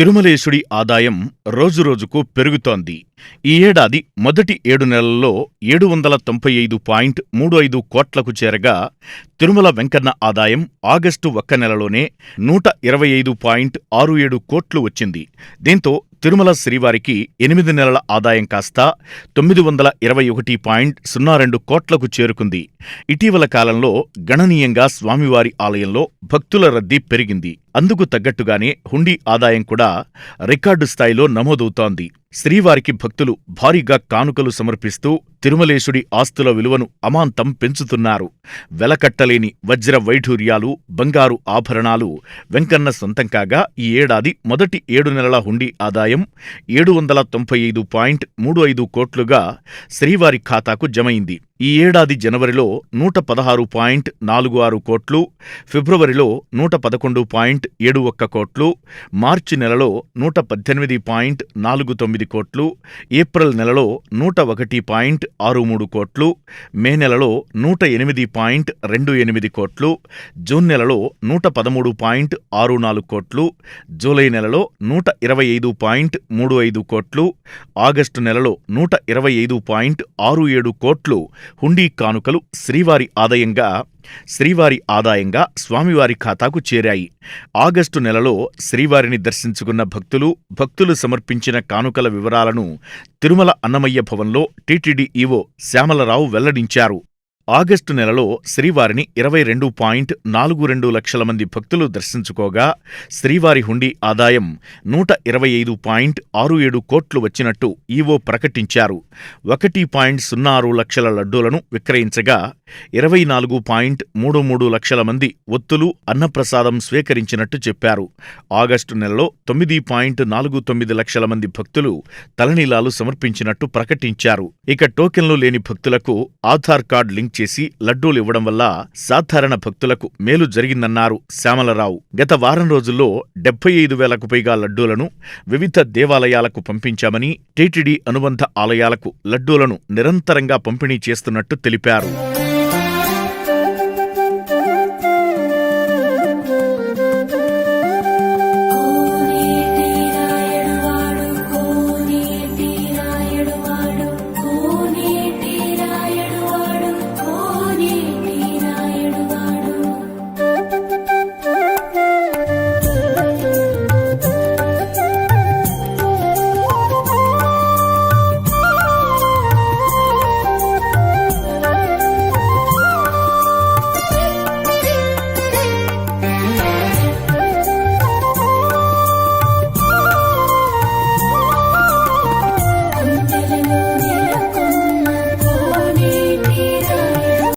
తిరుమలేశుడి ఆదాయం రోజురోజుకు పెరుగుతోంది. ఈ ఏడాది మొదటి ఏడు నెలల్లో ఏడు వందల తొంభై ఐదు పాయింట్ మూడు ఐదు కోట్లకు చేరగా తిరుమల వెంకన్న ఆదాయం ఆగస్టు ఒక్క నెలలోనే నూట ఇరవై ఐదు పాయింట్ ఆరు ఏడు కోట్లు వచ్చింది. దీంతో తిరుమల శ్రీవారికి ఎనిమిది నెలల ఆదాయం కాస్త తొమ్మిది వందల ఇరవై ఒకటి పాయింట్ సున్నా రెండు కోట్లకు చేరుకుంది. ఇటీవల కాలంలో గణనీయంగా స్వామివారి ఆలయంలో భక్తుల రద్దీ పెరిగింది. అందుకు తగ్గట్టుగానే హుండీ ఆదాయం కూడా రికార్డు స్థాయిలో నమోదవుతోంది. శ్రీవారికి భక్తులు భారీగా కానుకలు సమర్పిస్తూ తిరుమలేశుడి ఆస్తుల విలువను అమాంతం పెంచుతున్నారు. వెలకట్టలేని వజ్ర వైఢూర్యాలు బంగారు ఆభరణాలు వెంకన్న సొంతం కాగా ఈ ఏడాది మొదటి ఏడు నెలల హుండీ ఆదాయం ఏడు వందల తొంభై ఐదు పాయింట్ మూడు ఐదు కోట్లుగా శ్రీవారి ఖాతాకు జమైంది. ఈ ఏడాది జనవరిలో నూట పదహారు పాయింట్ నాలుగు ఆరు కోట్లు ఫిబ్రవరిలో నూట పదకొండు పాయింట్ ఏడు ఒక్క కోట్లు మార్చి నెలలో నూట పద్దెనిమిది పాయింట్ నాలుగు తొమ్మిది కోట్లు ఏప్రిల్ నెలలో నూట ఒకటి పాయింట్ ఆరు మూడు కోట్లు మే నెలలో నూట ఎనిమిది పాయింట్ రెండు ఎనిమిది కోట్లు జూన్ నెలలో నూట పదమూడు పాయింట్ ఆరు నాలుగు కోట్లు జూలై నెలలో నూట ఇరవై ఐదు పాయింట్ మూడు ఐదు కోట్లు ఆగస్టు నెలలో నూట ఇరవై ఐదు పాయింట్ ఆరు ఏడు కోట్లు హుండీ కానుకలు శ్రీవారి ఆదాయంగా శ్రీవారి ఆదాయంగా స్వామివారి ఖాతాకు చేరాయి. ఆగస్టు నెలలో శ్రీవారిని దర్శించుకున్న భక్తులు భక్తులు సమర్పించిన కానుకల వివరాలను తిరుమల అన్నమయ్య భవన్లో టీటీడీ ఈవో శ్యామలరావు వెల్లడించారు. ఆగస్టు నెలలో శ్రీవారిని ఇరవై రెండు పాయింట్ నాలుగు రెండు లక్షల మంది భక్తులు దర్శించుకోగా శ్రీవారి హుండీ ఆదాయం నూట ఇరవై ఐదు పాయింట్ ఆరు ఏడు కోట్లు వచ్చినట్టు ఈవో ప్రకటించారు. ఒకటి పాయింట్ సున్నా ఆరు లక్షల లడ్డూలను విక్రయించగా ఇరవై నాలుగు పాయింట్ మూడు మూడు లక్షల మంది ఒత్తులు అన్నప్రసాదం స్వీకరించినట్టు చెప్పారు. ఆగస్టు నెలలో తొమ్మిది పాయింట్ నాలుగు తొమ్మిది లక్షల మంది భక్తులు తలనీలాలు సమర్పించినట్టు ప్రకటించారు. ఇక టోకెన్లు లేని భక్తులకు ఆధార్ కార్డు లింక్ చేసి లడ్డూలు ఇవ్వడం వల్ల సాధారణ భక్తులకు మేలు జరిగిందన్నారు శ్యామలరావు. గత వారం రోజుల్లో డెబ్బై ఐదు వేలకు పైగా లడ్డూలను వివిధ దేవాలయాలకు పంపించామని టీటీడీ అనుబంధ ఆలయాలకు లడ్డూలను నిరంతరంగా పంపిణీ చేస్తున్నట్టు తెలిపారు.